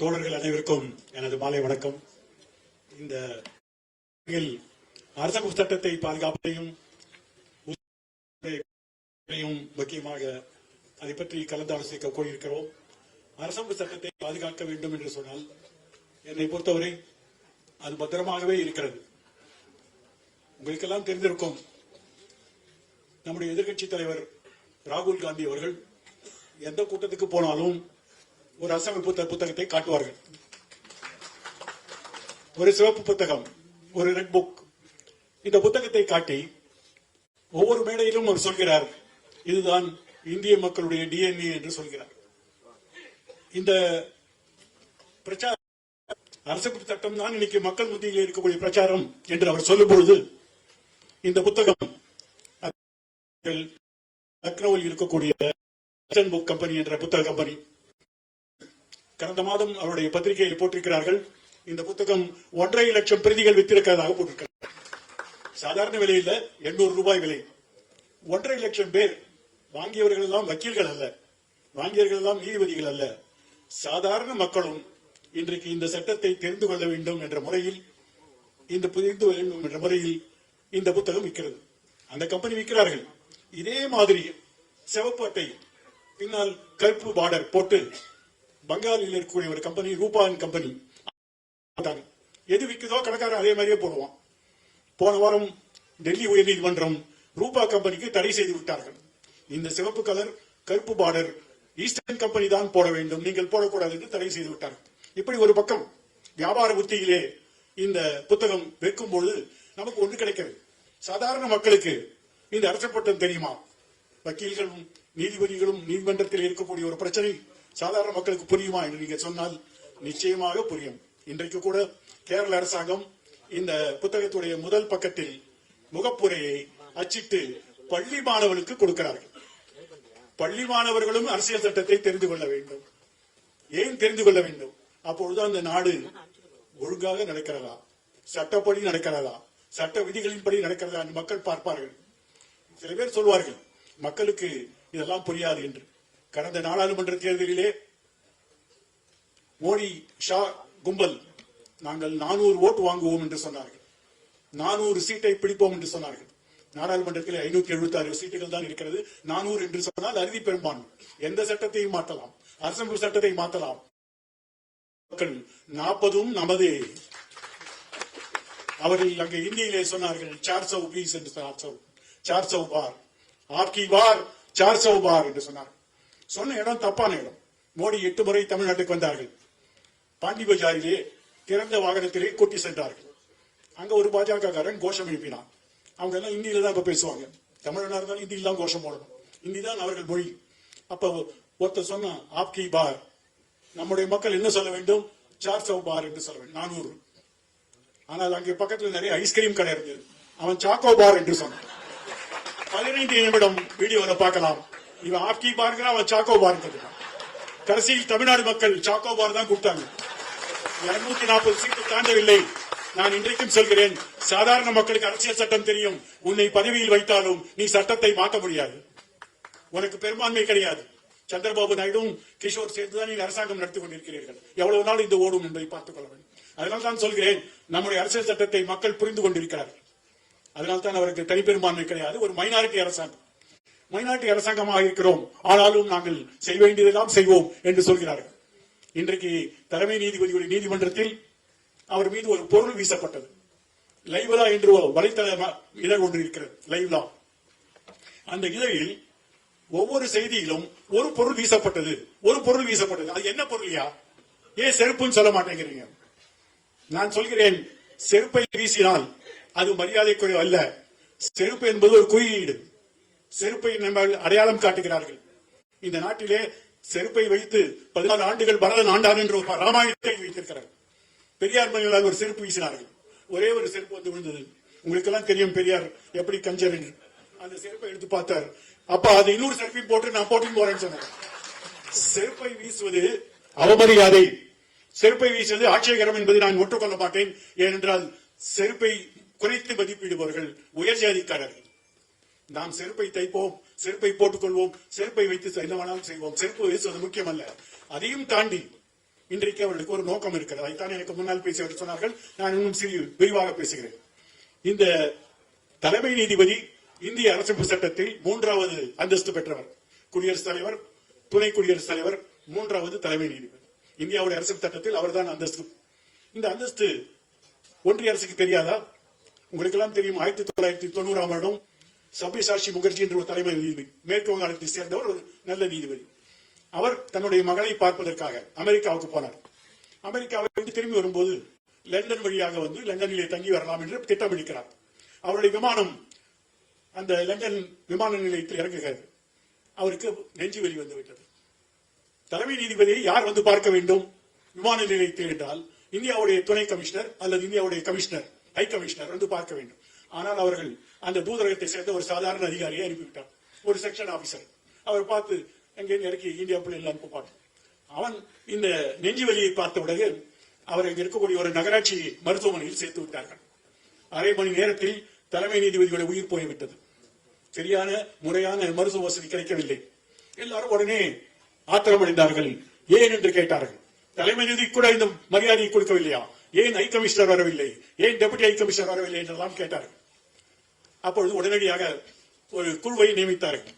தோழர்கள் அனைவருக்கும் எனது மாலை வணக்கம். இந்த இதில் அரசமைப்பு சட்டத்தை பாதுகாப்பதையும் முக்கியமாக அதை பற்றி கலந்து ஆலோசிக்க கூறியிருக்கிறோம் அரசமைப்பு சட்டத்தை பாதுகாக்க வேண்டும் என்று சொன்னால் என்னை பொறுத்தவரை அது பத்திரமாகவே இருக்கிறது. உங்களுக்கெல்லாம் தெரிந்திருக்கும் நம்முடைய எதிர்க்கட்சி தலைவர் ராகுல் காந்தி அவர்கள் எந்த கூட்டத்துக்கு போனாலும் ஒரு அரசமைப்பு புத்த- புத்தகத்தை காட்டுவார்கள். ஒரு சிவப்பு புத்தகம் ஒரு ரெட் புக் இந்த புத்தகத்தை காட்டி ஒவ்வொரு மேடையிலும் அவர் சொல்கிறார் இதுதான் இந்திய மக்களுடைய டிஎன்ஏ என்று சொல்கிறார். இந்த பிரச்சார அரசமைப்பு சட்டம் தான் இன்னைக்கு மக்கள் மத்தியில் இருக்கக்கூடிய பிரச்சாரம் என்று அவர் சொல்லும் பொழுது இந்த புத்தகம் லக்னோவில் இருக்கக்கூடிய புக் கம்பெனி என்ற புத்தக கம்பெனி கடந்த மாதம் அவருடைய பத்திரிகையில் போட்டிருக்கிறார்கள். இந்த புத்தகம் ஒன்றரை லட்சம் பிரதிகள் வித்திருக்கிறதாக போட்டிருக்கிறார் சாதாரண விலையில் எண்ணூறு ரூபாய் விலை. ஒன்றரை லட்சம் பேர் வாங்கியவர்கள் எல்லாம் வக்கீல்கள் அல்ல. வாங்கியவர்கள் எல்லாம் நீதிபதிகள் அல்ல. சாதாரண மக்களும் இன்றைக்கு இந்த சட்டத்தை தெரிந்து கொள்ள வேண்டும் என்ற முறையில் இந்த புரிந்து வேண்டும் என்ற முறையில் இந்த புத்தகம் விற்கிறது. அந்த கம்பெனி விற்கிறார்கள். இதே மாதிரி சிவப்பு அட்டை பின்னால் கருப்பு பார்டர் போட்டு பங்காளில் இருக்கக்கூடிய ஒரு கம்பெனி ரூபான் கம்பெனி எது விற்குதோ கடைக்காரன் அதே மாதிரியே போடுவான். போன வாரம் டெல்லி உயர்நீதிமன்றம் ரூபா கம்பெனிக்கு தடை செய்து விட்டார்கள். இந்த சிவப்பு கலர் கருப்பு பார்டர் ஈஸ்டர்ன் கம்பெனி தான் போட வேண்டும். நீங்கள் போடக்கூடாது என்று தடை செய்து விட்டார்கள். இப்படி ஒரு பக்கம் வியாபார புத்தியிலே இந்த புத்தகம் விற்கும் பொழுது நமக்கு ஒன்று கிடைக்கிறது. சாதாரண மக்களுக்கு இந்த அரசப்பட்டம் தெரியுமா? வக்கீல்களும் நீதிபதிகளும் நீதிமன்றத்தில் இருக்கக்கூடிய ஒரு பிரச்சனை. சாதாரண மக்களுக்கு புரியுமா என்று நீங்க சொன்னால் நிச்சயமாக புரியும். இன்றைக்கு கூட கேரள அரசாங்கம் இந்த புத்தகத்துடைய முதல் பக்கத்தில் முகப்புரையை அச்சிட்டு பள்ளி மாணவர்களுக்கு கொடுக்கிறார்கள். பள்ளி மாணவர்களும் அரசியல் சட்டத்தை தெரிந்து கொள்ள வேண்டும். ஏன் தெரிந்து கொள்ள வேண்டும்? அப்பொழுது அந்த நாடு ஒழுங்காக நடக்கிறதா? சட்டப்படி நடக்கிறதா? சட்ட விதிகளின்படி நடக்கிறதா என்று மக்கள் பார்ப்பார்கள். சில பேர் சொல்வார்கள் மக்களுக்கு இதெல்லாம் புரியாது என்று. கடந்த நாடாளுமன்ற தேர்தலிலே மோடி ஷா கும்பல் நாங்கள் நானூறு ஓட்டு வாங்குவோம் என்று சொன்னார்கள். நானூறு சீட்டை பிடிப்போம் என்று சொன்னார்கள். நாடாளுமன்றத்தில் ஐநூத்தி எழுபத்தி ஆறு சீட்டுகள் தான் இருக்கிறது. நானூறு என்று சொன்னால் அறுதி பெரும்பான்மை. எந்த சட்டத்தையும் மாற்றலாம். அரசமைப்பு சட்டத்தை மாற்றலாம். மக்கள் நாற்பதும் நமதே. அவர்கள் அங்கே இந்தியிலே சொன்னார்கள் சார் சௌ பீஸ் என்று சார் சௌ சார் சௌ பார் ஆப்கி பார் சார் சௌ பார் என்று சொன்னார்கள். சொன்ன இடம் தப்பான இடம். மோடி எட்டு முறை தமிழ்நாட்டுக்கு வந்தார்கள். பாண்டி பஜாரிலே திறந்த வாகனத்திலே கூட்டி சென்றார்கள். அங்க ஒரு பாஜக காரன் கோஷம் எழுப்பினான். அவங்க எல்லாம் ஹிந்தியில தான் இப்ப பேசுவாங்க. தமிழனா இருந்தாலும் ஹிந்தியில் தான் கோஷம் போடணும். ஹிந்தி தான் அவர்கள் மொழி. அப்ப ஒருத்தர் சொன்னா ஆப்கி பார். நம்முடைய மக்கள் என்ன சொல்ல வேண்டும்? சார் சவ் பார் என்று சொல்ல வேண்டும். நானூறு. ஆனால் அங்கே பக்கத்தில் நிறைய ஐஸ்கிரீம் கடை இருந்தது. அவன் சாக்கோ பார் என்று சொன்னான். பதினைந்து நிமிடம் வீடியோவில் பார்க்கலாம். இவன் ஆப்கி பார்க்கிறான் அவன் சாக்கோ பார் கடைசியில் தமிழ்நாடு மக்கள் சாக்கோ பார் தான் கூப்பிட்டாங்க. இருநூத்தி நாற்பது சீட்டு தாண்டவில்லை. நான் இன்றைக்கும் சொல்கிறேன் சாதாரண மக்களுக்கு அரசியல் சட்டம் தெரியும். உன்னை பதவியில் வைத்தாலும் நீ சட்டத்தை மாற்ற முடியாது. உனக்கு பெரும்பான்மை கிடையாது. சந்திரபாபு நாயுடும் கிஷோர் சேர்ந்துதான் நீ அரசாங்கம் நடத்தி கொண்டிருக்கிறீர்கள். எவ்வளவு நாள் இது ஓடும் என்பதை பார்த்துக் கொள்ள வேண்டும். அதனால் தான் சொல்கிறேன் நம்முடைய அரசியல் சட்டத்தை மக்கள் புரிந்து கொண்டிருக்கிறார்கள். அதனால் தான் அவருக்கு தனிப்பெரும்பான்மை கிடையாது. ஒரு மைனாரிட்டி அரசாங்கம். மைனாரிட்டி அரசாங்கமாக இருக்கிறோம். ஆனாலும் நாங்கள் செய்ய வேண்டியதெல்லாம் செய்வோம் என்று சொல்கிறார்கள். இன்றைக்கு தலைமை நீதிபதியுடைய நீதிமன்றத்தில் அவர் மீது ஒரு பொருள் வீசப்பட்டது. லைவ்லா என்று ஒரு வலைத்தள இதழ் ஒன்று இருக்கிறது. லைவ்லா அந்த இதழில் ஒவ்வொரு செய்தியிலும் ஒரு பொருள் வீசப்பட்டது. ஒரு பொருள் வீசப்பட்டது. அது என்ன பொருள்யா ஏன் செருப்புன்னு சொல்ல மாட்டேங்கிறீங்க? நான் சொல்கிறேன் செருப்பை வீசினால் அது மரியாதைக்குரிய அல்ல. செருப்பு என்பது ஒரு குறியீடு. செருப்பை நம்ம அடையாளம் காட்டுகிறார்கள். இந்த நாட்டிலே செருப்பை வைத்து பதினாலு ஆண்டுகள் பரதன் ஆண்டார் என்று ஒரு ராமாயணத்தை வைத்திருக்கிறார்கள் பெரியார் மனிதர்கள் ஒரு செருப்பு வீசினார்கள். ஒரே ஒரு செருப்பு வந்து விழுந்தது. உங்களுக்கு எல்லாம் தெரியும் பெரியார் எப்படி கஞ்சர் என்று. அந்த செருப்பை எடுத்து பார்த்தார். அப்ப அது இன்னொரு செருப்பையும் போட்டு நான் போட்டு போறேன்னு சொன்னார். செருப்பை வீசுவது அவமரியாதை. செருப்பை வீசுவது ஆட்சேகரம் என்பதை நான் ஒற்றுக்கொள்ள மாட்டேன். ஏனென்றால் செருப்பை குறைத்து மதிப்பிடுபவர்கள் உயர் ஜாதிக்காரர்கள். நாம் செருப்பை தைப்போம் செருப்பை போட்டுக் கொள்வோம் செருப்பை வைத்து என்னவனாலும் செய்வோம்? செருப்பு வீசுவது முக்கியமல்ல. அதையும் தாண்டி இன்றைக்கு அவர்களுக்கு ஒரு நோக்கம் இருக்கிறது. அதைத்தான் எனக்கு முன்னால் பேசியவர் சொன்னார்கள். நான் இன்னும் சிறிது விரிவாக பேசுகிறேன். இந்த தலைமை நீதிபதி இந்திய அரசமைப்பு சட்டத்தில் மூன்றாவது அந்தஸ்து பெற்றவர் குடியரசுத் தலைவர் துணை குடியரசுத் தலைவர் மூன்றாவது தலைமை நீதிபதி. இந்தியாவுடைய அரசியல் சட்டத்தில் அவர்தான் அந்தஸ்து. இந்த அந்தஸ்து ஒன்றிய அரசுக்கு தெரியாதா? உங்களுக்கெல்லாம் தெரியும் ஆயிரத்தி தொள்ளாயிரத்தி தொண்ணூறாம் வருடம் சப்யசாட்சி முகர்ஜி என்ற ஒரு தலைமை நீதிபதி மேற்கு வங்காளத்தை சேர்ந்தவர் ஒரு நல்ல நீதிபதி. அவர் தன்னுடைய மகளை பார்ப்பதற்காக அமெரிக்காவுக்கு போனார். அமெரிக்காவை வந்து திரும்பி வரும்போது லண்டன் வழியாக வந்து லண்டனிலே தங்கி வரலாம் என்று திட்டமிடுகிறார் அவருடைய விமானம் அந்த லண்டன் விமான நிலையத்தில் இறங்குகிறது அவருக்கு நெஞ்சு வெளி வந்துவிட்டது. தலைமை நீதிபதியை யார் வந்து பார்க்க வேண்டும்? விமான நிலையத்தில் என்றால் இந்தியாவுடைய துணை கமிஷனர் அல்லது இந்தியாவுடைய கமிஷனர் ஹை கமிஷனர் வந்து பார்க்க வேண்டும். ஆனால் அவர்கள் அந்த தூதரகத்தை சேர்ந்த ஒரு சாதாரண அதிகாரியை அனுப்பிவிட்டார் ஒரு செக்ஷன் ஆபீசர் அவர் பார்த்து எங்கே இறக்கி இந்தியா எல்லாம் அனுப்புப்பார் அவன் இந்த நெஞ்சு வலியை பார்த்த உடனே அவரை இருக்கக்கூடிய ஒரு நகராட்சி மருத்துவமனையில் சேர்த்து விட்டார்கள். அரை மணி நேரத்தில் தலைமை நீதிபதியோட உயிர் போய்விட்டது. சரியான முறையான மருத்துவ வசதி கிடைக்கவில்லை. எல்லாரும் உடனே ஆத்திரமடைந்தார்கள். ஏன்? என்று கேட்டார்கள். தலைமை நீதி கூட இந்த மரியாதையை கொடுக்கவில்லையா? ஏன் ஹை கமிஷனர் வரவில்லை? ஏன் டெபுட்டி ஹை கமிஷனர் வரவில்லை? என்றெல்லாம் கேட்டார்கள். அப்பொழுது உடனடியாக ஒரு குழுவை நியமித்தார்கள்.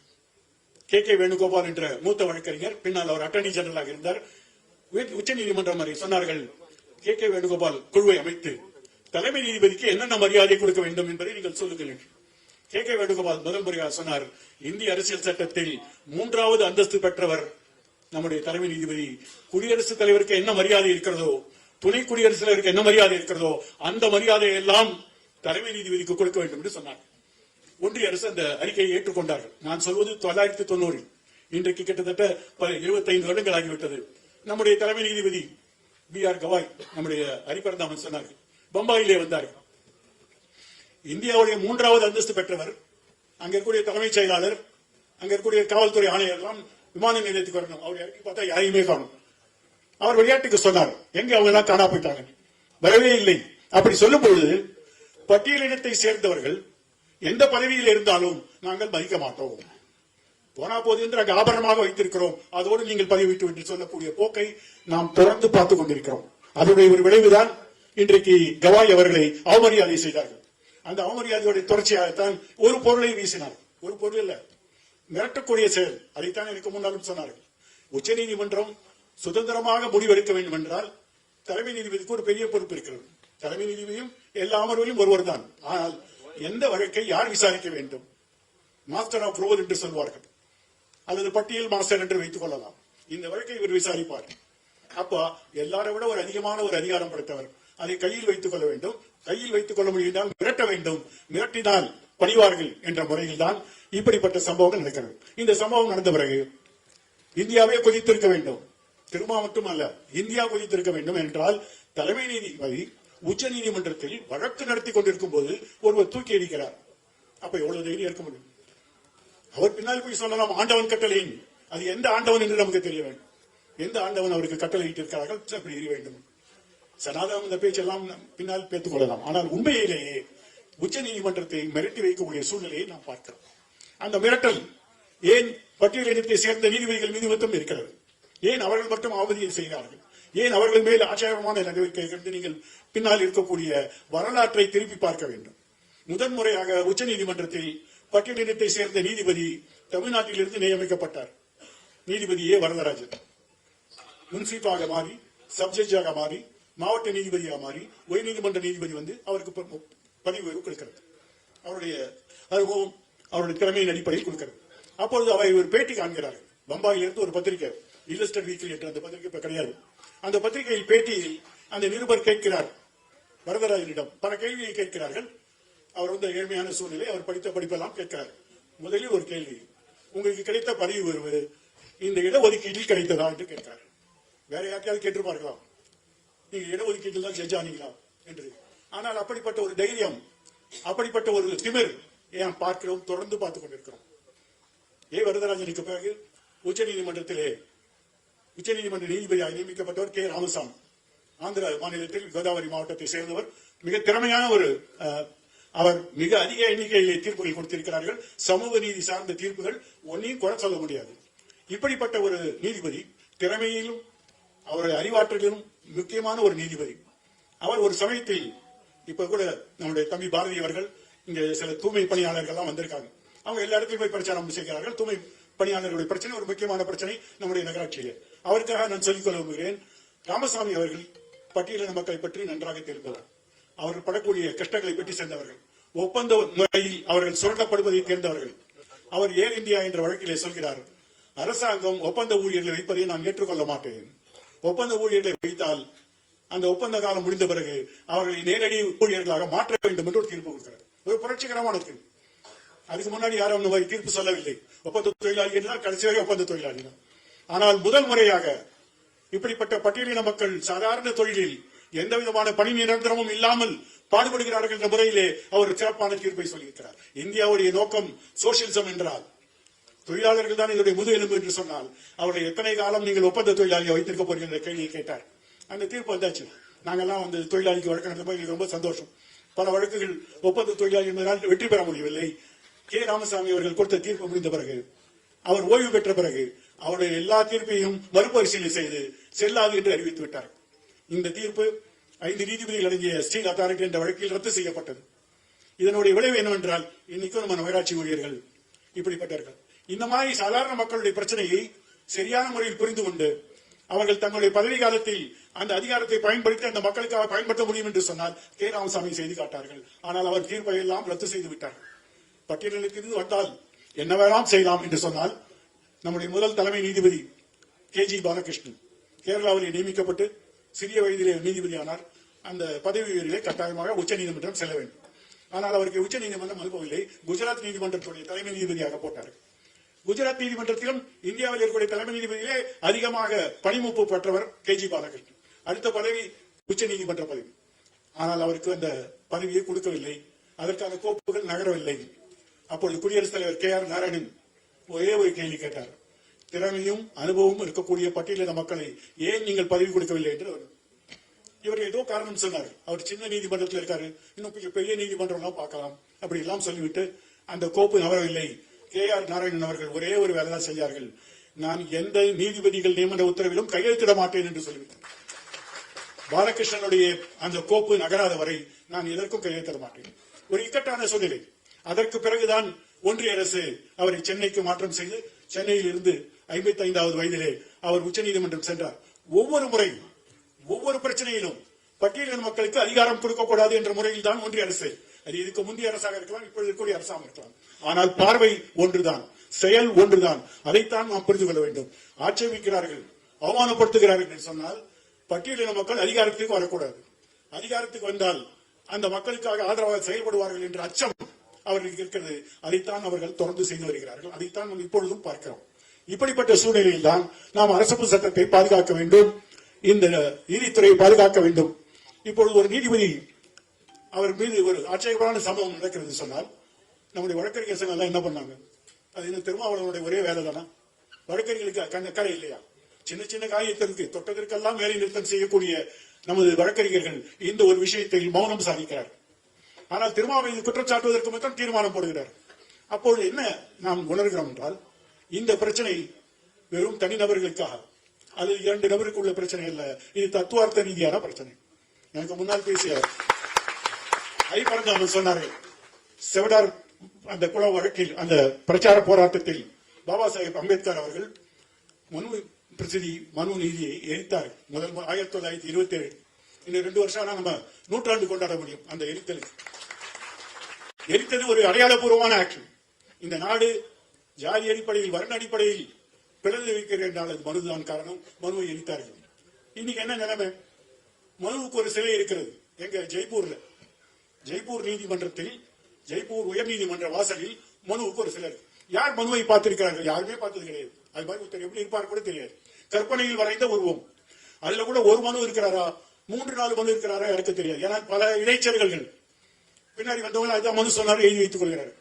கே. கே. வேணுகோபால் என்ற மூத்த வழக்கறிஞர் பின்னால் அவர் அட்டர்னி ஜெனரலாக இருந்தார். உச்ச நீதிமன்றம் வரை சொன்னார்கள் கே. கே. வேணுகோபால் குழுவை அமைத்து தலைமை நீதிபதிக்கு என்னென்ன மரியாதை கொடுக்க வேண்டும் என்பதை நீங்கள் சொல்லுங்கள் கே. கே. வேணுகோபால் முதல் முறையாக சொன்னார் இந்திய அரசியல் சட்டத்தில் மூன்றாவது அந்தஸ்து பெற்றவர் நம்முடைய தலைமை நீதிபதி. குடியரசுத் தலைவருக்கு என்ன மரியாதை இருக்கிறதோ துணை குடியரசுத் தலைவருக்கு என்ன மரியாதை இருக்கிறதோ அந்த மரியாதையை எல்லாம் தலைமை நீதிபதிக்கு கொடுக்க வேண்டும் என்று சொன்னார். ஒன்றிய அரசு அந்த அறிக்கையை ஏற்றுக்கொண்டார்கள். நான் சொல்வது தொள்ளாயிரத்தி தொண்ணூறில். இன்றைக்கு கிட்டத்தட்ட இருபத்தைந்து வருடங்கள் ஆகிவிட்டது. நம்முடைய தலைமை நீதிபதி பி ஆர் கவாய் நம்முடைய ஹரிபரந்தாமன் சொன்னார்கள் பம்பாயிலே வந்தார்கள் இந்தியாவுடைய மூன்றாவது அந்தஸ்து பெற்றவர் அங்க இருக்கக்கூடிய தலைமைச் செயலாளர் அங்க இருக்கக்கூடிய காவல்துறை ஆணையர் எல்லாம் விமான நிலையத்துக்கு வரணும். அவர் இறக்கி பார்த்தா யாரையுமே காணும். அவர் விளையாட்டுக்கு சொன்னார். எங்க அவங்க எல்லாம் காணா போயிட்டாங்க? வரவே இல்லை. அப்படி சொல்லும் பொழுது பட்டியலினத்தை சேர்ந்தவர்கள் எந்த பதவியில் இருந்தாலும் நாங்கள் மதிக்க மாட்டோம். போனா போது என்று அங்கு ஆபரணமாக வைத்திருக்கிறோம். அதோடு நீங்கள் பதவி விட்டு என்று சொல்லக்கூடிய போக்கை நாம் தொடர்ந்து பார்த்துக் கொண்டிருக்கிறோம். அதனுடைய ஒரு விளைவுதான் இன்றைக்கு கவாய் அவர்களை அவமரியாதை செய்தார்கள். அந்த அவமரியாதையுடைய தொடர்ச்சியாகத்தான் ஒரு பொருளை வீசினார். ஒரு பொருள் இல்ல மிரட்டக்கூடிய செயல். அதைத்தான் எனக்கு முன்னாலும் சொன்னார்கள். உச்ச நீதிமன்றம் சுதந்திரமாக முடிவெடுக்க வேண்டும் என்றால் தலைமை நீதிபதிக்கு ஒரு பெரிய பொறுப்பு இருக்கிறது. தலைமை நீதிபதியும் எல்லா அமர்விலும் ஒருவர் தான் ஆனால் எந்த வழக்கை யார் விசாரிக்க வேண்டும்? மாஸ்டர் ஆஃப் ரோல் என்று சொல்வார்கள். அல்லது பட்டியல் மாஸ்டர் என்று வைத்துக் கொள்ளலாம். இந்த வழக்கை இவர் விசாரிப்பார். அப்ப எல்லாரை விட ஒரு அதிகமான ஒரு அதிகாரம் படைத்தவர். அதை கையில் வைத்துக் கொள்ள வேண்டும். கையில் வைத்துக் கொள்ள முடிந்தால் மிரட்ட வேண்டும். மிரட்டினால் பணிவார்கள் என்ற முறையில் தான் இப்படிப்பட்ட சம்பவங்கள் நடக்கிறது. இந்த சம்பவம் நடந்த பிறகு இந்தியாவே கொதித்திருக்க வேண்டும். திருமா மட்டுமல்ல இந்தியா கொதித்திருக்க வேண்டும் என்றால் தலைமை நீதிபதி உச்ச நீதிமன்றத்தில் வழக்கு நடத்தி கொண்டிருக்கும் போது ஒருவர் தூக்கி அடிக்கிறார் அப்ப எவ்வளவு தைரியம் இருக்க முடியும்? அவர் பின்னால் போய் சொல்லலாம் ஆண்டவன் கட்டளையின் அது எந்த ஆண்டவன் என்று நமக்கு தெரிய வேண்டும். எந்த ஆண்டவன் அவருக்கு கட்டளை இருக்கிறார்கள் அப்படி எரிய வேண்டும். சனாதனம் இந்த பேச்செல்லாம் பின்னால் பேத்துக் கொள்ளலாம். ஆனால் உண்மையிலேயே உச்ச நீதிமன்றத்தை மிரட்டி வைக்கக்கூடிய சூழ்நிலையை நாம் பார்க்கிறோம். அந்த மிரட்டல் ஏன் பட்டியலினத்தை சேர்ந்த நீதிபதிகள் மீது மட்டும் இருக்கிறது? ஏன் அவர்கள் மட்டும் அவதியை செய்கிறார்கள் ஏன் அவர்கள் மேல் ஆட்சேபமான நடவடிக்கை கண்டு நீங்கள் பின்னால் இருக்கக்கூடிய வரலாற்றை திருப்பி பார்க்க வேண்டும். முதன்முறையாக உச்ச நீதிமன்றத்தில் பட்டியலினத்தை சேர்ந்த நீதிபதி தமிழ்நாட்டிலிருந்து நியமிக்கப்பட்டார். நீதிபதி ஏ. வரதராஜன். முன்சீப்பாக மாறி சப்ஜெக்டாக மாறி மாவட்ட நீதிபதியாக மாறி உயர் நீதிமன்ற நீதிபதி வந்து அவருக்கு ப- பதவி உயர்வு கொடுக்கிறது. அவருடைய அனுபவம் அவருடைய திறமையின் அடிப்படையில் கொடுக்கிறது. அப்பொழுது அவர் ஒரு பேட்டி காண்கிறார்கள் பம்பாயிலிருந்து ஒரு பத்திரிகை இல்லஸ்டர் வீக்கில் என்ற அந்த பத்திரிகை இப்ப கிடையாது. அந்த பத்திரிகையில் பேட்டியில் அந்த நிருபர் கேட்கிறார். வரதராஜனிடம் பல கேள்வியை கேட்கிறார்கள். அவர் வந்து ஏழ்மையான சூழ்நிலை அவர் படித்த படிப்பெல்லாம் கேட்கிறார். முதலில் ஒரு கேள்வி உங்களுக்கு கிடைத்த பதவி உயர்வு இந்த இடஒதுக்கீட்டில் கிடைத்ததா? என்று கேட்கிறார். வேற யாருக்காவது கேட்டிருப்பார்களாம் நீங்க இடஒதுக்கீட்டில் தான் செஞ்சானீங்களா என்று. ஆனால் அப்படிப்பட்ட ஒரு தைரியம் அப்படிப்பட்ட ஒரு திமிர் ஏன் பார்க்கிறோம் தொடர்ந்து பார்த்துக் கொண்டிருக்கிறோம். ஏ. வரதராஜனுக்கு பிறகு உச்ச நீதிமன்றத்திலே உச்ச நீதிமன்ற நீதிபதியாக நியமிக்கப்பட்டவர் கே. ராமசாமி. ஆந்திர மாநிலத்தில் கோதாவரி மாவட்டத்தை சேர்ந்தவர். மிக திறமையான ஒரு அவர் மிக அதிக எண்ணிக்கையிலே தீர்ப்புகள் கொடுத்திருக்கிறார்கள். சமூக நீதி சார்ந்த தீர்ப்புகள் ஒன்னையும் குறை சொல்ல முடியாது. இப்படிப்பட்ட ஒரு நீதிபதி திறமையிலும் அவருடைய அறிவாற்றலிலும் முக்கியமான ஒரு நீதிபதி. அவர் ஒரு சமயத்தில் இப்ப கூட நம்முடைய தம்பி பாரதி அவர்கள் இங்க சில தூய்மை பணியாளர்கள்லாம் வந்திருக்காங்க. அவங்க எல்லா இடத்துலையும் போய் பிரச்சாரம் செய்கிறார்கள். தூய்மை பணியாளர்களுடைய பிரச்சனை ஒரு முக்கியமான பிரச்சனை நம்முடைய நகராட்சியிலே. அவருக்காக நான் சொல்லிக்கொள்ள விரும்புகிறேன் ராமசாமி அவர்கள் பட்டியலின மக்களை பற்றி நன்றாக தெரிந்தவர். அவர்கள் படக்கூடிய கஷ்டங்களை பற்றி சேர்ந்தவர்கள். ஒப்பந்த முறையில் அவர்கள் சுரண்டப்படுவதை தேர்ந்தவர்கள். அவர் ஏர் இந்தியா என்ற வழக்கிலே சொல்கிறார் அரசாங்கம் ஒப்பந்த ஊழியர்களை வைப்பதை நான் ஏற்றுக்கொள்ள மாட்டேன். ஒப்பந்த ஊழியர்களை வைத்தால் அந்த ஒப்பந்த காலம் முடிந்த பிறகு அவர்களை நேரடி ஊழியர்களாக மாற்ற வேண்டும் என்று ஒரு தீர்ப்பு கொடுக்கிறார். ஒரு புரட்சிகரமான தீர்ப்பு அதுக்கு முன்னாடி யாரும் அந்த மாதிரி தீர்ப்பு சொல்லவில்லை. ஒப்பந்த தொழிலாளி என்றால் கடைசி வரை ஒப்பந்த தொழிலாளி தான் ஆனால் முதல் முறையாக இப்படிப்பட்ட பட்டியலின மக்கள் சாதாரண தொழிலில் எந்த விதமான பணி நிரந்தரமும் இல்லாமல் பாடுபடுகிறார்கள் என்ற முறையிலே அவர் சிறப்பான தீர்ப்பை சொல்லியிருக்கிறார். இந்தியாவுடைய நோக்கம் சோசியலிசம் என்றால் தொழிலாளர்கள் தான் இதனுடைய முது எலும்பு என்று சொன்னால் அவருடைய எத்தனை காலம் நீங்கள் ஒப்பந்த தொழிலாளியை வைத்திருக்க போறீங்க என்ற கேள்வியை கேட்டார். அந்த தீர்ப்பு வந்தாச்சு. நாங்கெல்லாம் வந்து தொழிலாளிக்கு வழக்கு நடந்தப்போ எங்களுக்கு ரொம்ப சந்தோஷம். பல வழக்குகள் ஒப்பந்த தொழிலாளி என்பதனால் வெற்றி பெற முடியவில்லை. கே. ராமசாமி அவர்கள் கொடுத்த தீர்ப்பு முடிந்த பிறகு அவர் ஓய்வு பெற்ற பிறகு அவருடைய எல்லா தீர்ப்பையும் மறுபரிசீலனை செய்து செல்லாது என்று அறிவித்து விட்டார். இந்த தீர்ப்பு ஐந்து நீதிபதிகள் அடங்கிய ஸ்டீல் அத்தாரிட்டி என்ற வழக்கில் ரத்து செய்யப்பட்டது. இதனுடைய விளைவு என்னவென்றால் இன்னைக்கும் நம்ம நகராட்சி ஊழியர்கள் இப்படிப்பட்டார்கள் இந்த மாதிரி சாதாரண மக்களுடைய பிரச்சனையை சரியான முறையில் புரிந்து கொண்டு அவர்கள் தங்களுடைய பதவி காலத்தில் அந்த அதிகாரத்தை பயன்படுத்தி அந்த மக்களுக்காக பயன்படுத்த முடியும் என்று சொன்னால் கே. ராமசாமி செய்து காட்டார்கள். ஆனால் அவர் தீர்ப்பை எல்லாம் ரத்து செய்து விட்டார்கள் பட்டியலுக்கு இது வந்தால் என்ன வேணாம் செய்யலாம் என்று சொன்னால் நம்முடைய முதல் தலைமை நீதிபதி கே. ஜி. பாலகிருஷ்ணன் கேரளாவிலே நியமிக்கப்பட்டு சிறிய வயதிலே நீதிபதியானார். அந்த பதவி உயர்விலே கட்டாயமாக உச்ச நீதிமன்றம் செல்ல வேண்டும். ஆனால் அவருக்கு உச்ச நீதிமன்றம் அனுப்பவில்லை. குஜராத் நீதிமன்றத்துடைய தலைமை நீதிபதியாக போட்டார். குஜராத் நீதிமன்றத்திலும் இந்தியாவில் இருக்கக்கூடிய தலைமை நீதிபதியிலே அதிகமாக பணிமூப்பு பெற்றவர் கே ஜி பாலகிருஷ்ணன். அடுத்த பதவி உச்ச நீதிமன்ற பதவி. ஆனால் அவருக்கு அந்த பதவியை கொடுக்கவில்லை. அதற்கான கோப்புகள் நகரவில்லை. அப்பொழுது குடியரசுத் தலைவர் கே ஆர் நாராயணன் ஒரே ஒரு கேள்வி கேட்டார். திறமையும் அனுபவமும் இருக்கக்கூடிய பட்டியலின மக்களை ஏன் நீங்கள் பதவி கொடுக்கவில்லை என்று அவர் இவர் ஏதோ காரணம் சொன்னார் அவர் சின்ன நீதிமன்றத்தில் இருக்காரு. இன்னும் கொஞ்சம் பெரிய நீதிமன்றம்லாம் பார்க்கலாம். அப்படி எல்லாம் சொல்லிவிட்டு அந்த கோப்பு நகரவில்லை. கே ஆர் நாராயணன் அவர்கள் ஒரே ஒரு வேலை தான் செய்தார்கள் நான் எந்த நீதிபதிகள் நியமன உத்தரவிலும் கையெழுத்திட மாட்டேன் என்று சொல்லிவிட்டார். பாலகிருஷ்ணனுடைய அந்த கோப்பு நகராத வரை நான் எதற்கும் கையெழுத்திட மாட்டேன். ஒரு இக்கட்டான சூழ்நிலை. அதற்கு பிறகுதான் ஒன்றிய அரசு அவரை சென்னைக்கு மாற்றம் செய்து சென்னையில் இருந்து ஐம்பத்தி ஐந்தாவது வயதிலே அவர் உச்சநீதிமன்றம் சென்றார். ஒவ்வொரு முறையும் ஒவ்வொரு பிரச்சனையிலும் பட்டியலின மக்களுக்கு அதிகாரம் கொடுக்கக்கூடாது என்ற முறையில் தான் ஒன்றிய அரசு. அது இதுக்கு முந்தைய அரசாக இருக்கலாம் இப்பொழுது இருக்கக்கூடிய அரசாக இருக்கலாம். ஆனால் பார்வை ஒன்றுதான் செயல் ஒன்றுதான். அதைத்தான் நாம் புரிந்து கொள்ள வேண்டும். ஆட்சேபிக்கிறார்கள் அவமானப்படுத்துகிறார்கள் என்று சொன்னால் பட்டியலின மக்கள் அதிகாரத்துக்கு வரக்கூடாது. அதிகாரத்துக்கு வந்தால் அந்த மக்களுக்காக ஆதரவாக செயல்படுவார்கள் என்ற அச்சம் அவர்களுக்கு இருக்கிறது. அதைத்தான் அவர்கள் தொடர்ந்து செய்து வருகிறார்கள். அதைத்தான் நாம் இப்பொழுதும் பார்க்கிறோம். இப்படிப்பட்ட சூழ்நிலையில் தான் நாம் அரசு சட்டத்தை பாதுகாக்க வேண்டும். இந்த நீதித்துறையை பாதுகாக்க வேண்டும். இப்பொழுது ஒரு நீதிபதி அவர் மீது ஒரு ஆட்சேபமான சம்பவம் நடக்கிறது சொன்னால் நம்முடைய வழக்கறிஞர் சங்கம் எல்லாம் என்ன பண்ணாங்க? அது இன்னும் திருமாவளவனுடைய ஒரே வேலை தானா? வழக்கறிஞர்களுக்கு கண்ண கரை இல்லையா? சின்ன சின்ன காரியத்திற்கு தொட்டதற்கெல்லாம் வேலை நிறுத்தம் செய்யக்கூடிய நமது வழக்கறிஞர்கள் இந்த ஒரு விஷயத்தில் மௌனம் சாதிக்கிறார். ஆனால் திருமாவை குற்றம் சாட்டுவதற்கு மட்டும் தீர்மானம் போடுகிறார். அப்பொழுது என்ன நாம் உணர்கிறோம் என்றால் இந்த பிரச்சனை வெறும் தனிநபர்களுக்காக. அது இரண்டு நபருக்கு உள்ள பிரச்சனை அல்ல. இது தத்துவார்த்த ரீதியான பிரச்சனை. எனக்கு முன்னால் பேசிய ஐ பரந்தாமன் சொன்னாரு செவடார் அந்த குல வழக்கில் அந்த பிரச்சார போராட்டத்தில் பாபா சாஹேப் அம்பேத்கர் அவர்கள் மனு பிரசிதி மனு நீதியை எரித்தார். முதல் ஆயிரத்தி தொள்ளாயிரத்தி இருபத்தி ஏழு இன்னும் ரெண்டு வருஷம் ஆனா நம்ம நூற்றாண்டு கொண்டாட முடியும் அந்த எரித்தலுக்கு எரித்தது ஒரு அடையாளபூர்வமான ஆக்ஷன் இந்த நாடு ஜாதி அடிப்படையில் வர்ண அடிப்படையில் பிறந்து வைக்கிறேன் என்றால் அது மனுதான் காரணம். மனுவை எரித்தார்கள். இன்னைக்கு என்ன நிலைமை? மனுவுக்கு ஒரு சிலை இருக்கிறது. எங்க? ஜெய்ப்பூர்ல. ஜெய்ப்பூர் நீதிமன்றத்தில் ஜெய்ப்பூர் உயர்நீதிமன்ற வாசலில் மனுவுக்கு ஒரு சிலர் யார் மனுவை பார்த்திருக்கிறார்கள்? யாருமே பார்த்தது கிடையாது. அது மாதிரி ஒருத்தர் எப்படி இருப்பார் கூட தெரியாது. கற்பனையில் வரைந்த உருவம் அதுல கூட ஒரு மனு இருக்கிறாரா? மூன்று நாலு மனு இருக்கிறாரா? எனக்கு தெரியாது. ஏன்னா பல இடைச்சல்கள் பின்னாடி வந்தவங்க அதான் மனு சொன்னாரு எழுதி வைத்துக் கொள்கிறார்கள்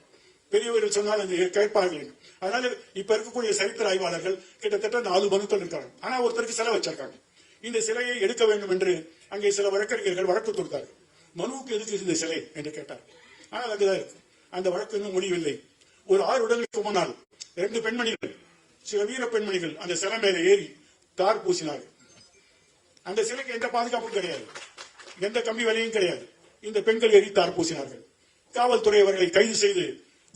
பெரியவர்கள் சொன்னால் அது கேட்பார்கள். அதனால இப்ப இருக்கக்கூடிய சரித்திர ஆய்வாளர்கள் கிட்டத்தட்ட நாலு மனுக்கள் இருக்காங்க. ஆனா ஒருத்தருக்கு சிலை வச்சிருக்காங்க. இந்த சிலையை எடுக்க வேண்டும் என்று அங்கே சில வழக்கறிஞர்கள் வழக்கு தொடுத்தார்கள் மனுவுக்கு எதுக்கு இந்த சிலை என்று கேட்டார். ஆனால் அங்குதான் இருக்கு. அந்த வழக்கு இன்னும் முடியவில்லை. ஒரு ஆறு உடலுக்கு முன்னால் இரண்டு பெண்மணிகள் சில வீர பெண்மணிகள் அந்த சிலை மேலே ஏறி தார் பூசினார்கள். அந்த சிலைக்கு எந்த பாதுகாப்பும் கிடையாது. எந்த கம்பி வலையும் கிடையாது. இந்த பெண்கள் ஏறி தார் பூசினார்கள். காவல்துறை அவர்களை கைது செய்து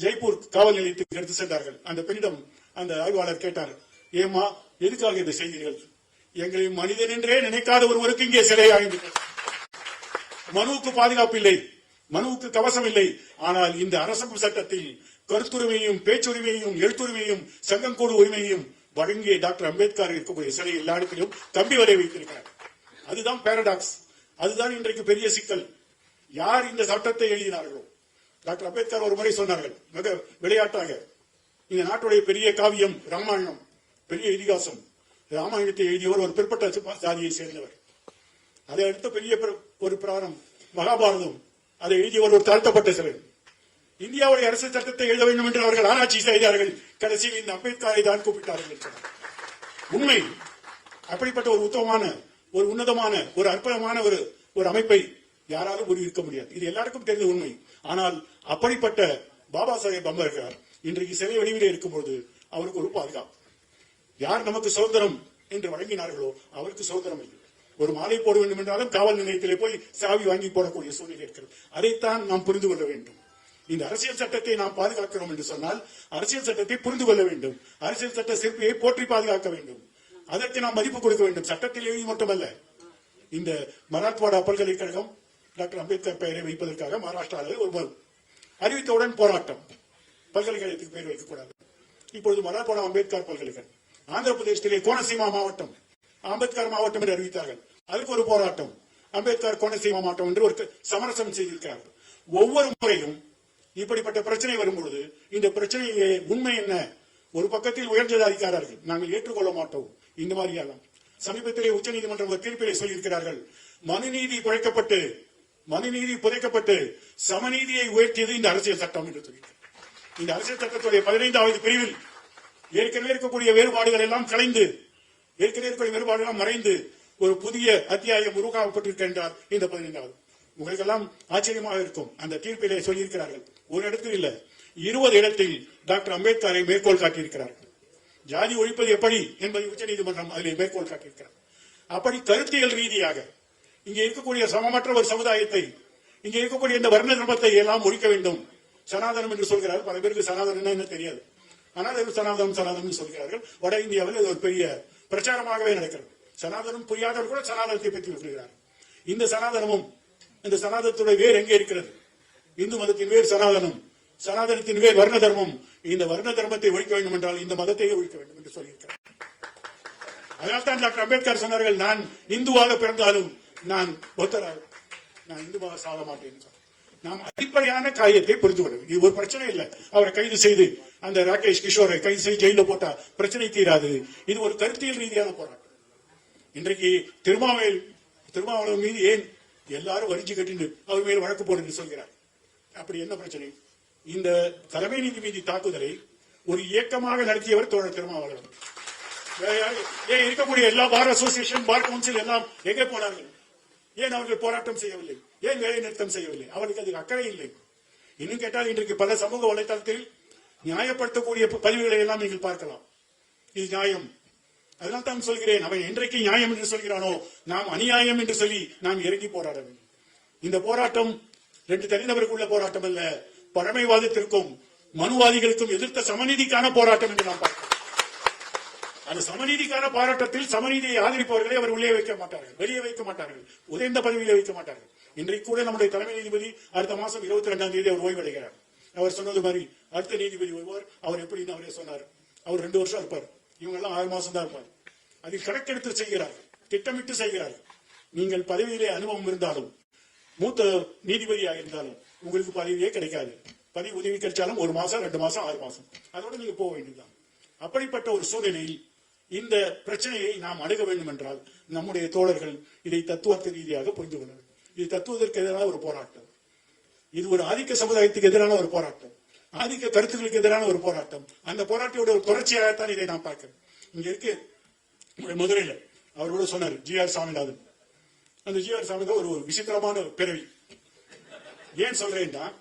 ஜெய்ப்பூர் காவல் நிலையத்துக்கு எடுத்து சென்றார்கள். அந்த பெண்ணிடம் அந்த ஆய்வாளர் கேட்டார் ஏமா எதுக்காக இதை செய்தீர்கள்? எங்களை மனிதன் என்றே நினைக்காத ஒருவருக்கு இங்கே சிலையாயிற்று மனுவுக்கு பாதுகாப்பு இல்லை மனுவுக்கு கவசம் இல்லை. ஆனால் இந்த அரசமைப்பு சட்டத்தில் கருத்துரிமையும் பேச்சுரிமையும் எழுத்துரிமையும் சங்கங்கோடு உரிமையும் வழங்கிய டாக்டர் அம்பேத்கர் இருக்கக்கூடிய சிலை எல்லா இடத்திலும் கம்பி வரை வைத்திருக்கிறார். அதுதான் பேரடாக்ஸ் அதுதான் இன்றைக்கு பெரிய சிக்கல். யார் இந்த சட்டத்தை எழுதினார்களோ? டாக்டர் அம்பேத்கர் ஒரு முறை சொன்னார்கள். மிக விளையாட்டாக. இந்த நாட்டுடைய பெரிய காவியம் ராமாயணம் பெரிய இதிகாசம். ராமாயணத்தை எழுதியவர் ஒரு பிற்பட்ட ஜாதியை சேர்ந்தவர். அதை அடுத்த பெரிய பிர- ஒரு பிராரம் மகாபாரதம். அதை எழுதியவர் ஒரு தாழ்த்தப்பட்ட சிலர். இந்தியாவுடைய அரசு சட்டத்தை எழுத வேண்டும் என்று அவர்கள் ஆராய்ச்சி செய்தார்கள். கடைசியில் இந்த அம்பேத்கரை தான் கூப்பிட்டார்கள் உண்மை. அப்படிப்பட்ட ஒரு உத்தமமான ஒரு உன்னதமான ஒரு அற்புதமான ஒரு ஒரு அமைப்பை யாராலும் உருவிக்க முடியாது. இது எல்லாருக்கும் தெரிந்த உண்மை. ஆனால் அப்படிப்பட்ட பாபா சாஹேப் அம்பேத்கர் இன்றைக்கு சிறை வடிவிலே இருக்கும்போது அவருக்கு ஒரு பாதுகாப்பு. யார் நமக்கு சுதந்திரம் என்று வழங்கினார்களோ அவருக்கு சுதந்திரம் இல்லை. ஒரு மாலை போட வேண்டும் என்றாலும் காவல் நிலையத்திலே போய் சாவி வாங்கி போடக்கூடிய சூழ்நிலை இருக்கிறது. அதைத்தான் நாம் புரிந்து கொள்ள வேண்டும். இந்த அரசியல் சட்டத்தை நாம் பாதுகாக்கிறோம் என்று சொன்னால் அரசியல் சட்டத்தை புரிந்து கொள்ள வேண்டும். அரசியல் சட்ட சிற்பியை போற்றி பாதுகாக்க வேண்டும். அதற்கு நாம் மதிப்பு கொடுக்க வேண்டும். சட்டத்திலேயே மட்டுமல்ல. இந்த மராத்வாடா பல்கலைக்கழகம் டாக்டர் அம்பேத்கர் பெயரை வைப்பதற்காக மகாராஷ்டிராவில் ஒரு அறிவித்தவுடன் போராட்டம். பல்கலைக்கழகத்துக்கு பெயர் வைக்கக்கூடாது. இப்பொழுது மராத்வாடா அம்பேத்கர் பல்கலைக்கழகம். ஆந்திர பிரதேசத்திலே கோனசீமா மாவட்டம். அம்பேத்கர் மாவட்டம் என்று அறிவித்தார்கள். அதற்கு ஒரு போராட்டம். அம்பேத்கர் கோனசீமா மாவட்டம் என்று ஒரு சமரசம் செய்திருக்கிறார்கள் ஒவ்வொரு முறையும் இப்படிப்பட்ட பிரச்சனை வரும்பொழுது இந்த பிரச்சனையிலே உண்மை என்ன? ஒரு பக்கத்தில் உயர்ந்த அதிகாரர்கள் நாங்கள் ஏற்றுக்கொள்ள மாட்டோம். இந்த மாதிரியெல்லாம் சமீபத்திலே உச்சநீதிமன்றம் ஒரு தீர்ப்பிலே சொல்லியிருக்கிறார்கள். மனுநீதி குறைக்கப்பட்டு மனுநீதி புதைக்கப்பட்டு சமநீதியை உயர்த்தியது இந்த அரசியல் சட்டம் என்று சொல்லியிருக்கிறார் இந்த அரசியல் சட்டத்துடைய பதினைந்தாவது பிரிவில் ஏற்கனவே இருக்கக்கூடிய வேறுபாடுகள் எல்லாம் கலைந்து ஏற்கனவே இருக்கக்கூடிய வேறுபாடுகள் எல்லாம் மறைந்து ஒரு புதிய அத்தியாயம் உருவாக்கப்பட்டிருக்கின்றார் இந்த பதினைந்தாவது. உங்களுக்கெல்லாம் ஆச்சரியமாக இருக்கும். அந்த தீர்ப்பிலே சொல்லியிருக்கிறார்கள். ஒரு இடத்தில் இல்ல இருபது இடத்தில் டாக்டர் அம்பேத்கரை மேற்கோள் காட்டியிருக்கிறார்கள் ஜாதி ஒழிப்பது எப்படி என்பதை உச்சநீதிமன்றம் அதில் மேற்கோள் காட்டியிருக்கிறார். அப்படி கருத்தியல் ரீதியாக இங்கே இருக்கக்கூடிய சமமற்ற ஒரு சமுதாயத்தை இங்கே இருக்கக்கூடிய இந்த வர்ண தர்மத்தை எல்லாம் ஒழிக்க வேண்டும். சனாதனம் என்று சொல்கிறார் பல பேருக்கு சனாதனம் என்ன தெரியாது. ஆனால் சனாதனம் சனாதனம் சொல்கிறார்கள். வட இந்தியாவில் இது ஒரு பெரிய பிரச்சாரமாகவே நடக்கிறது. சனாதனம் புரியாதவர் கூட சனாதனத்தை பற்றி சொல்கிறார் இந்த சனாதனமும் இந்த சனாதனத்துடைய வேர் எங்கே இருக்கிறது? இந்து மதத்தின் வேர் சனாதனம் சனாதனத்தின் வேர் வர்ண தர்மம். இந்த வர்ண தர்மத்தை ஒழிக்க வேண்டும் என்றால் இந்த மதத்தையே ஒழிக்க வேண்டும் என்று சொல்லியிருக்கிறார். அதனால்தான் டாக்டர் அம்பேத்கர் சொன்னார்கள் நான் இந்துவாக பிறந்தாலும் நான் புத்தராக நான் இந்துவாக சாக மாட்டேன் நாம் அடிப்படையான காரியத்தை புரிந்து கொள்ள இது ஒரு பிரச்சனை இல்லை. அவரை கைது செய்து அந்த ராகேஷ் கிஷோரை கைது செய்து ஜெயில போட்டா பிரச்சனை தீராது. இது ஒரு கருத்தியல் ரீதியான போராட்டம். இன்றைக்கு திருமாவேல் திருமாவளவன் மீது ஏன் எல்லாரும் வரிஞ்சு கட்டிண்டு அவர் மேல் வழக்கு போடுன்னு சொல்கிறார்? அப்படி என்ன பிரச்சனை? இந்த தலைமை நீதிபதி தாக்குதலை ஒரு இயக்கமாக நடத்தியவர் தோழர் திருமாவளவன். வேற இருக்கக்கூடிய எல்லா பார் அசோசியேஷன் பார் கவுன்சில் எல்லாம் எங்கே போனார்கள்? ஏன் அவர்கள் போராட்டம் செய்யவில்லை? ஏன் வேலை நிறுத்தம் செய்யவில்லை? அவர்களுக்கு அதுக்கு அக்கறை இல்லை. இன்னும் கேட்டால் இன்றைக்கு பல சமூக வலைதளத்தில் நியாயப்படுத்தக்கூடிய பதிவுகளை எல்லாம் நீங்கள் பார்க்கலாம். இது நியாயம். அதனால் தான் சொல்கிறேன் அவன் என்றைக்கு நியாயம் என்று சொல்கிறானோ நாம் அநியாயம் என்று சொல்லி நாம் இறங்கி போராட வேண்டும். இந்த போராட்டம் ரெண்டு தனிநபருக்குள்ள போராட்டம் அல்ல பழமைவாதத்திற்கும் மனுவாதிகளுக்கும் எதிர்த்த சமநீதிக்கான போராட்டம் என்று நாம் பார்க்கிறோம் அந்த சமநீதிக்கான போராட்டத்தில் சமநீதியை ஆதரிப்பவர்களை அவர் உள்ளே வைக்க மாட்டார்கள். வெளியே வைக்க மாட்டார்கள். உதைந்த பதவியிலே வைக்க மாட்டார்கள். இன்றைக்கு கூட நம்முடைய தலைமை நீதிபதி அடுத்த மாசம் இருபத்தி ரெண்டாம் தேதி அவர் ஓய்வடைகிறார் அவர் சொன்னது மாதிரி அடுத்த நீதிபதி வருவார். அவர் எப்படின்னு அவரே சொன்னார். அவர் ரெண்டு வருஷம் இருப்பார். இவங்க எல்லாம் ஆறு மாசம் தான் இருப்பார். அதில் கணக்கெடுத்து செய்கிறார். திட்டமிட்டு செய்கிறார். நீங்கள் பதவியிலே அனுபவம் இருந்தாலும் மூத்த நீதிபதியாக இருந்தாலும் உங்களுக்கு பதவியே கிடைக்காது. பதவி உதவி கிடைச்சாலும் ஒரு மாசம் ரெண்டு மாசம் ஆறு மாசம். அதோட நீங்க போக வேண்டியதுதான். அப்படிப்பட்ட ஒரு சூழ்நிலையில் இந்த பிரச்சனையை நாம் அணுக வேண்டும் என்றால் நம்முடைய தோழர்கள் இதை தத்துவத்த ரீதியாக புரிந்து கொள்ள வேண்டும். இது தத்துவத்திற்கு எதிரான ஒரு போராட்டம். இது ஒரு ஆதிக்க சமுதாயத்துக்கு எதிரான ஒரு போராட்டம். ஆதிக்க கருத்துக்களுக்கு எதிரான ஒரு போராட்டம். அந்த போராட்டத்தோட ஒரு தொடர்ச்சியாகத்தான் இதை நான் பார்க்கிறேன் இங்க இருக்கு நம்முடைய மதுரையில அவரோட சொன்னார் ஜி ஆர் சாமிநாதன். அந்த ஜி ஆர் சாமிநாதன் ஒரு விசித்திரமான ஒரு பிறவி. ஏன் சொல்றேன்னா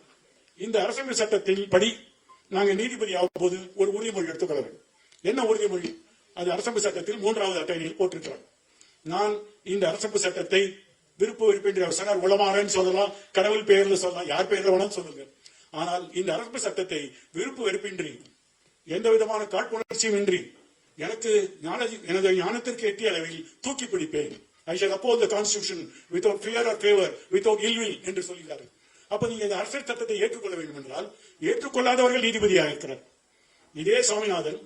இந்த அரசியல் சட்டத்தின் படி நாங்கள் நீதிபதி ஆகும் போது ஒரு உறுதிமொழி எடுத்துக்கொள்ள வேண்டும். என்ன உறுதிமொழி? அது அரசமைப்பு சட்டத்தில் மூன்றாவது அட்டவணையில் போட்டிருக்கிறார். நான் இந்த அரசமைப்பு சட்டத்தை விருப்ப விருப்பின்றி அவர் சொன்னார் உளமாறன்னு சொல்லலாம் கடவுள் பெயர்ல சொல்லலாம் யார் பெயர்ல வேணாலும் சொல்லுங்க. ஆனால் இந்த அரசமைப்பு சட்டத்தை விருப்ப வெறுப்பின்றி எந்த விதமான காழ்ப்புணர்ச்சியும் இன்றி எனக்கு ஞான எனது ஞானத்திற்கு எட்டிய அளவில் தூக்கி பிடிப்பேன். ஐ ஷல் அப்போ the constitution without fear or favour without ill will என்று சொல்கிறார்கள் அப்ப நீங்க இந்த அரசியல் சட்டத்தை ஏற்றுக்கொள்ள வேண்டும் என்றால் ஏற்றுக்கொள்ளாதவர்கள் நீதிபதியாக இருக்கிறார். இதே சுவாமிநாதன்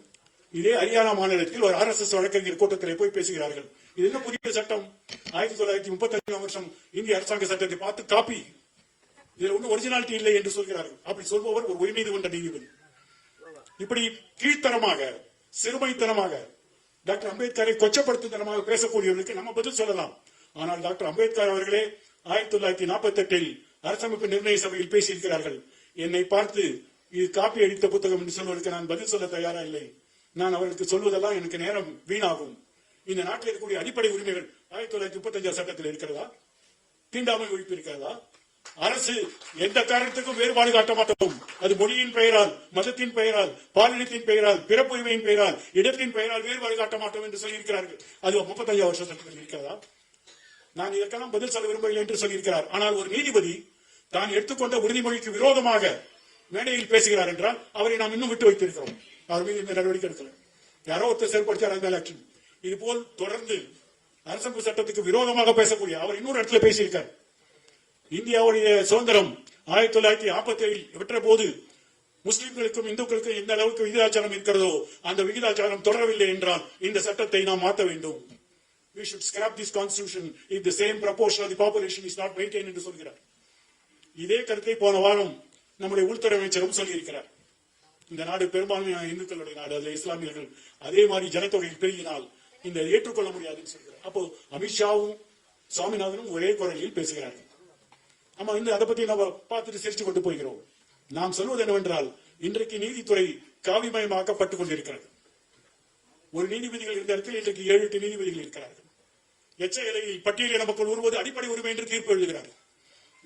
இதே ஹரியானா மாநிலத்தில் ஒரு ஆர்எஸ்எஸ் வழக்கறிஞர் கூட்டத்தில் போய் பேசுகிறார்கள். இது என்ன புதிய சட்டம்? ஆயிரத்தி தொள்ளாயிரத்தி முப்பத்தி அஞ்சாம் வருஷம் இந்திய அரசாங்க சட்டத்தை பார்த்து காப்பி. இதுல ஒன்றும் ஒரிஜினாலிட்டி இல்லை என்று சொல்கிறார்கள். அப்படி சொல்பவர் ஒரு உரிமை கொண்ட நீதிபதி. இப்படி கீழ்த்தரமாக சிறுமைத்தனமாக டாக்டர் அம்பேத்கரை கொச்சப்படுத்துத்தனமாக பேசக்கூடியவர்களுக்கு நம்ம பதில் சொல்லலாம். ஆனால் டாக்டர் அம்பேத்கர் அவர்களே ஆயிரத்தி தொள்ளாயிரத்தி நாற்பத்தி எட்டில் அரசமைப்பு நிர்ணய சபையில் பேசியிருக்கிறார்கள். என்னை பார்த்து இது காப்பி அடித்த புத்தகம் என்று சொல்வதற்கு நான் பதில் சொல்ல தயாரா இல்லை. நான் அவர்களுக்கு சொல்வதெல்லாம் எனக்கு நேரம் வீணாகும். இந்த நாட்டில் இருக்கக்கூடிய அடிப்படை உரிமைகள் ஆயிரத்தி தொள்ளாயிரத்தி முப்பத்தஞ்சாம் சட்டத்தில் இருக்கிறதா? தீண்டாமை ஒழிப்பு இருக்கிறதா? அரசு எந்த காரணத்துக்கும் வேறுபாடு காட்ட மாட்டோம். அது மொழியின் பெயரால் மதத்தின் பெயரால் பாலினத்தின் பெயரால் பிறப்புரிமையின் பெயரால் இடத்தின் பெயரால் வேறுபாடு காட்ட மாட்டோம் என்று சொல்லியிருக்கிறார்கள். அது முப்பத்தஞ்சா வருஷம் சட்டத்தில் இருக்கிறதா? நான் இதற்கெல்லாம் பதில் சொல்ல விரும்பவில்லை என்று சொல்லியிருக்கிறார். ஆனால் ஒரு நீதிபதி தான் எடுத்துக்கொண்ட உறுதிமொழிக்கு விரோதமாக மேடையில் பேசுகிறார் என்றால் அவரை நாம் இன்னும் விட்டு வைத்திருக்கிறோம். அவர் மீது இந்த நடவடிக்கை எடுக்கல. யாரோ ஒருத்தர் செயல்படுத்தியார் அந்த மேல இது போல் தொடர்ந்து அரசமைப்பு சட்டத்துக்கு விரோதமாக பேசக்கூடிய அவர் இன்னொரு இடத்துல பேசியிருக்கார். இந்தியாவுடைய சுதந்திரம் ஆயிரத்தி தொள்ளாயிரத்தி நாற்பத்தி ஏழில் பெற்ற போது முஸ்லிம்களுக்கும் இந்துக்களுக்கும் எந்த அளவுக்கு விகிதாச்சாரம் இருக்கிறதோ அந்த விகிதாச்சாரம் தொடரவில்லை என்றால் இந்த சட்டத்தை நாம் மாற்ற வேண்டும். We should scrap this constitution if the same proportion of the population is not maintained என்று சொல்கிறார். இதே கருத்தை போன வாரம் நம்முடைய உள்துறை அமைச்சரும் சொல்லியிருக்கிறார். இந்த நாடு பெரும்பான்மையான இந்துக்களுடைய நாடு அதுல இஸ்லாமியர்கள். அதே மாதிரி ஜனத்தொகையில் பெருகினால் இந்த ஏற்றுக்கொள்ள முடியாதுன்னு சொல்கிறார். அப்போ அமித்ஷாவும் சுவாமிநாதனும் ஒரே குரலில் பேசுகிறார்கள். ஆமா இந்த அதை பத்தி நம்ம பார்த்துட்டு சிரிச்சு கொண்டு போகிறோம் நாம் சொல்வது என்னவென்றால் இன்றைக்கு நீதித்துறை காவிமயமாக்கப்பட்டுக் கொண்டிருக்கிறது. ஒரு நீதிபதிகள் இருந்த இடத்தில் இன்றைக்கு ஏழு எட்டு நீதிபதிகள் இருக்கிறார்கள். எச்ச இலையில் பட்டியலின மக்கள் உருவது அடிப்படை உரிமை என்று தீர்ப்பு எழுதுகிறார்கள்.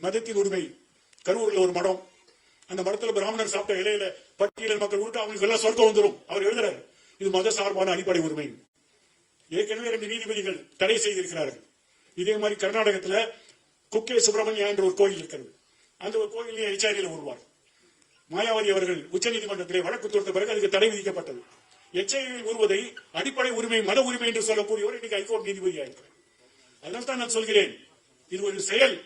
மதத்தின் உரிமை கரூர்ல ஒரு மடம் அந்த மரத்துல பிராமணர் சாப்பிட்ட இலையில பட்டியலின மக்கள் உருட்டு அவங்களுக்கு எல்லாம் சொர்க்கம் வந்துடும் அவர் எழுதுறாரு இது மத சார்பான அடிப்படை உரிமை. ஏற்கனவே ரெண்டு நீதிபதிகள் தடை செய்திருக்கிறார்கள். இதே மாதிரி கர்நாடகத்துல குக்கே சுப்பிரமணியா என்ற ஒரு கோயில் இருக்கிறது. அந்த ஒரு கோயிலே எச்ஆரியில் வருவார் மாயாவதி அவர்கள் உச்சநீதிமன்றத்திலே வழக்கு தொடுத்த பிறகு அதுக்கு தடை விதிக்கப்பட்டது. எச்ஐவி வருவதை அடிப்படை உரிமை மத உரிமை என்று சொல்லக்கூடியவர் இன்னைக்கு ஹைகோர்ட் நீதிபதியாக இருக்கிறார் அதனால்தான் நான் சொல்கிறேன் இது ஒரு செயல்.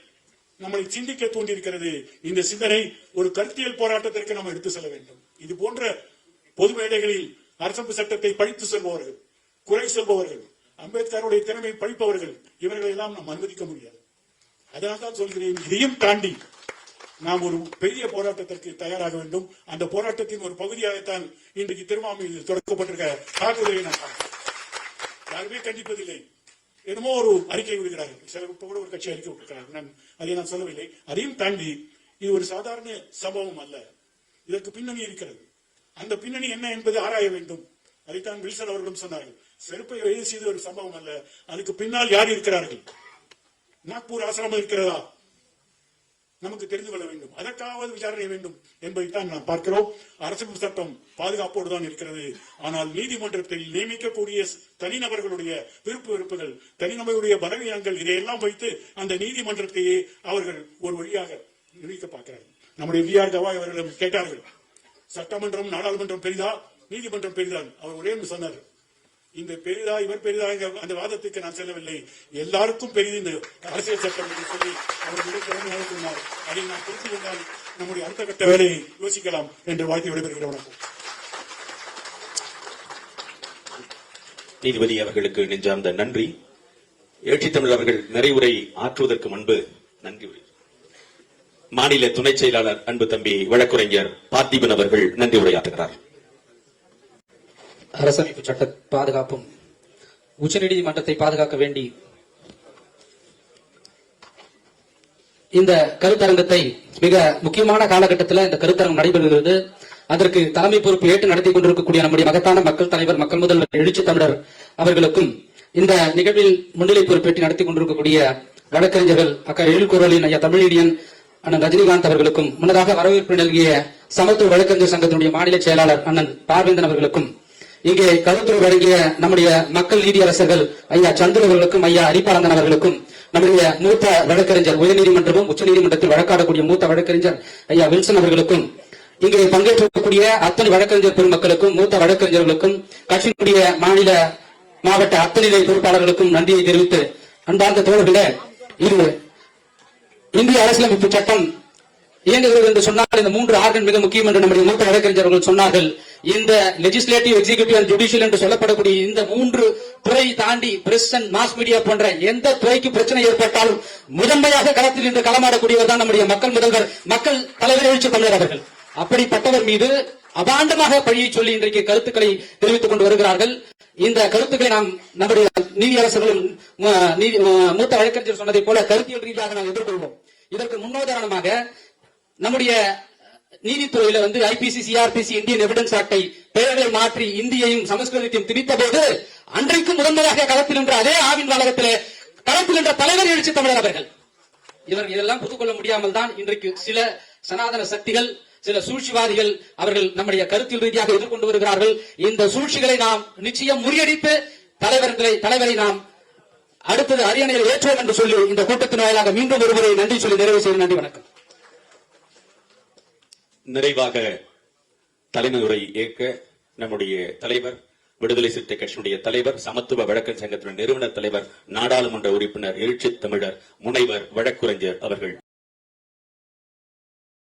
நம்மை சிந்திக்க தூண்டியிருக்கிறது. இந்த சிந்தனை ஒரு கருத்தியல் போராட்டத்திற்கு நாம் எடுத்து செல்ல வேண்டும். இது போன்ற பொது மேடைகளில் அரசமைப்பு சட்டத்தை பழித்து சொல்பவர்கள் குறை சொல்பவர்கள் அம்பேத்கருடைய திறமை பழிப்பவர்கள் இவர்களை எல்லாம் நாம் அனுமதிக்க முடியாது. அதனால தான் சொல்கிறேன் இதையும் தாண்டி நாம் ஒரு பெரிய போராட்டத்திற்கு தயாராக வேண்டும். அந்த போராட்டத்தின் ஒரு பகுதியாகத்தான் இன்றைக்கு திருமாமையில் தொடக்கப்பட்டிருக்க தாக்குதலை நான் யாருமே கண்டிப்பதில்லை. என்னமோ ஒரு அறிக்கை விடுகிறார்கள். சில இப்ப கூட ஒரு கட்சி அறிக்கை விட்டுருக்கிறார்கள் நான் அதை நான் சொல்லவில்லை. அதையும் தாண்டி இது ஒரு சாதாரண சம்பவம் அல்ல. இதற்கு பின்னணி இருக்கிறது. அந்த பின்னணி என்ன என்பது ஆராய வேண்டும். அதைத்தான் வில்சன் அவர்களும் சொன்னார்கள். செருப்பை வயது செய்த ஒரு சம்பவம் அல்ல. அதுக்கு பின்னால் யார் இருக்கிறார்கள்? நாக்பூர் ஆசிரமம் இருக்கிறதா? நமக்கு தெரிந்து கொள்ள வேண்டும். அதற்காவது விசாரணை வேண்டும் என்பதைத்தான் நாம் பார்க்கிறோம். அரசு சட்டம் பாதுகாப்போடு தான் இருக்கிறது. ஆனால் நீதிமன்றத்தில் நியமிக்கக்கூடிய தனிநபர்களுடைய விருப்பு வெறுப்புகள் தனிநபருடைய பலவீனங்கள் இதையெல்லாம் வைத்து அந்த நீதிமன்றத்தையே அவர்கள் ஒரு வழியாக நிர்ணயிக்க பார்க்கிறார்கள். நம்முடைய வி ஆர் கவாய் அவர்களிடம் கேட்டார்கள் சட்டமன்றம் நாடாளுமன்றம் பெரிதா? நீதிமன்றம் பெரிதான் அவர் ஒரே சொன்னார்கள் சொன்னார் இந்த பெரிதா இவர் பெரிதா அந்த வாதத்துக்கு நான் செல்லவில்லை. எல்லாருக்கும் பெரிது இந்த அரசியல் சட்டம் என்று சொல்லி அவர் மிக திறமையாக சொன்னார். அதை நான் புரிந்து கொண்டால் நம்முடைய அடுத்த கட்ட வேலையை யோசிக்கலாம் என்று வாழ்த்து விடைபெறுகிற வணக்கம். நீதிபதி அவர்களுக்கு நெஞ்சார்ந்த நன்றி. எழுச்சி தமிழ் அவர்கள் நிறைவுரை ஆற்றுவதற்கு முன்பு நன்றி மாநில துணை செயலாளர் அன்பு தம்பி வழக்குரைஞர் பார்த்திபன் அவர்கள் நன்றி உரையாற்றுகிறார். அரசமைப்பு சட்ட பாதுகாப்பும் உச்சநீதிமன்றத்தை பாதுகாக்க வேண்டி இந்த கருத்தரங்கத்தை மிக முக்கியமான காலகட்டத்தில் இந்த கருத்தரங்கம் நடைபெறுகிறது. அதற்கு தலைமை பொறுப்பு ஏற்று நடத்தி கொண்டிருக்கக்கூடிய நம்முடைய மகத்தான மக்கள் தலைவர் மக்கள் முதல்வர் எழுச்சி தமிழர் அவர்களுக்கும் இந்த நிகழ்வில் முன்னிலை பொறுப்பேற்று நடத்தி கொண்டிருக்கக்கூடிய வழக்கறிஞர்கள் அக்கா எழுக்குரலின் ஐயா தமிழீடியன் அண்ணன் ரஜினிகாந்த் அவர்களுக்கும் முன்னதாக வரவேற்பு நல்கிய சமத்துவ வழக்கறிஞர் சங்கத்தினுடைய மாநில செயலாளர் அண்ணன் பார்வேந்தன் அவர்களுக்கும் இங்கே கருத்துரை வழங்கிய நம்முடைய மக்கள் நீதியரசர்கள் ஐயா சந்திரவர்களுக்கும் ஐயா அரிப்பானந்தன் அவர்களுக்கும் நம்முடைய மூத்த வழக்கறிஞர் உயர்நீதிமன்றமும் உச்சநீதிமன்றத்தில் வழக்காடக்கூடிய மூத்த வழக்கறிஞர் ஐயா வில்சன் அவர்களுக்கும் இங்கே பங்கேற்றக்கூடிய அத்தனை வழக்கறிஞர் பெருமக்களுக்கும் மூத்த வழக்கறிஞர்களுக்கும் கட்சியினுடைய மாநில மாவட்ட அத்தனை நிலை பொறுப்பாளர்களுக்கும் நன்றியை தெரிவித்து அன்பார்ந்த தோழர்களே இது இந்திய அரசியலமைப்பு சட்டம் இயங்குகிறது என்று சொன்னால் இந்த மூன்று ஆர்கன் மிக முக்கியம் என்று நம்முடைய மூத்த வழக்கறிஞர்கள் சொன்னார்கள். இந்த லெஜிஸ்லேட்டிவ் எக்ஸிகியூட்டிவ் அண்ட் ஜுடிஷியல் என்று சொல்லப்படக்கூடிய இந்த மூன்று துறை தாண்டி பிரஸ் அண்ட் மாஸ் மீடியா போன்ற எந்த துறைக்கு பிரச்சனை ஏற்பட்டாலும் முதன்மையாக களத்தில் இன்று களமாடக்கூடியவர் தான் நம்முடைய மக்கள் முதல்வர் மக்கள் தலைவர் எழுச்சி தமிழர் அவர்கள். அப்படிப்பட்டவர் மீது அபாண்டமாக பழியை சொல்லி இன்றைக்கு கருத்துக்களை தெரிவித்துக் கொண்டு வருகிறார்கள். இந்த கருத்துக்களை நாம் நம்முடைய நீதியரசர்களும் நீதி- ம- மூத்த வழக்கறிஞர் சொன்னதை போல கருத்தியல் ரீதியாக நாம் எதிர்கொள்வோம். இதற்கு முன்னோதாரணமாக நம்முடைய நீதித்துறையில வந்து ஐபிசி சிஆர்பிசி இந்தியன் எவிடன்ஸ் ஆக்டை பெயர்களை மாற்றி இந்தியையும் சமஸ்கிருதத்தையும் திணித்த போது அன்றைக்கு முதன்மையாக களத்தில் நின்ற அதே ஆவின் காலகத்திலே களத்தில் நின்ற தலைவர் எழுச்சி தமிழர் அவர்கள். இவர் இதெல்லாம் புதுக்கொள்ள முடியாமல் தான் இன்றைக்கு சில சனாதன சக்திகள் சில சூழ்ச்சிவாதிகள் அவர்கள் நம்முடைய கருத்தில் ரீதியாக எதிர்கொண்டு வருகிறார்கள். இந்த சூழ்ச்சிகளை நாம் நிச்சயம் முறியடித்து தலைவர்களை தலைவரை நாம் அடுத்தது அரியணையில் ஏற்றோம் என்று சொல்லி இந்த கூட்டத்தின் வாயிலாக மீண்டும் ஒருவரை நன்றி சொல்லி நிறைவு செய்யும் நன்றி வணக்கம். நிறைவாக தலைமையுரை ஏற்க நம்முடைய தலைவர் விடுதலை சிறுத்தை கட்சியினுடைய தலைவர் சமத்துவ வழக்கன் சங்கத்தின் நிறுவனர் தலைவர் நாடாளுமன்ற உறுப்பினர் எழுச்சி தமிழர் முனைவர் வழக்குரைஞர் அவர்கள்.